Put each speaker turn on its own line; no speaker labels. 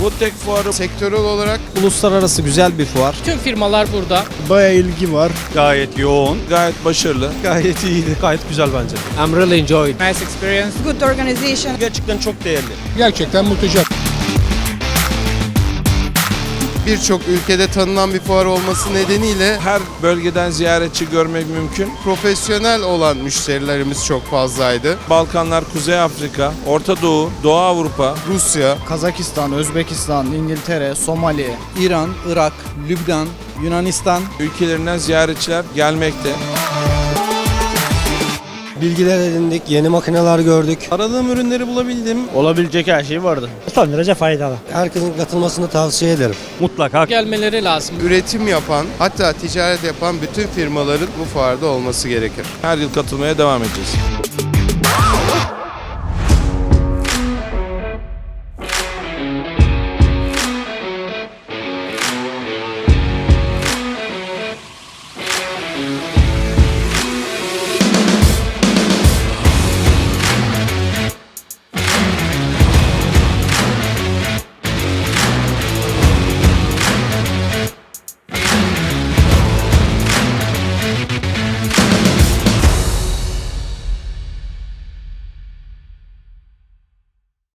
Foodtech fuarı
Sektörel olarak
Uluslararası güzel bir fuar.
Tüm firmalar burada.
Bayağı ilgi var.
gayet yoğun, gayet başarılı.
Gayet iyiydi.
Gayet güzel bence.
I'm really enjoying. Nice experience.
good organization.
Gerçekten çok değerli.
Gerçekten muhteşem.
Birçok ülkede tanınan bir fuar olması nedeniyle
Her bölgeden ziyaretçi görmek mümkün.
profesyonel olan müşterilerimiz çok fazlaydı.
Balkanlar, Kuzey Afrika, Orta Doğu, Doğu Avrupa,
Rusya,
Kazakistan, Özbekistan, İngiltere, Somali, İran, Irak, Lübnan, Yunanistan.
ülkelerinden ziyaretçiler gelmekte
bilgiler edindik, yeni makineler gördük.
Aradığım ürünleri bulabildim.
Olabilecek her şey vardı.
Son derece faydalı. Herkesin katılmasını tavsiye ederim.
Mutlaka.
Gelmeleri lazım.
Üretim yapan hatta ticaret yapan bütün firmaların bu fuarda olması gerekir.
Her yıl katılmaya devam edeceğiz.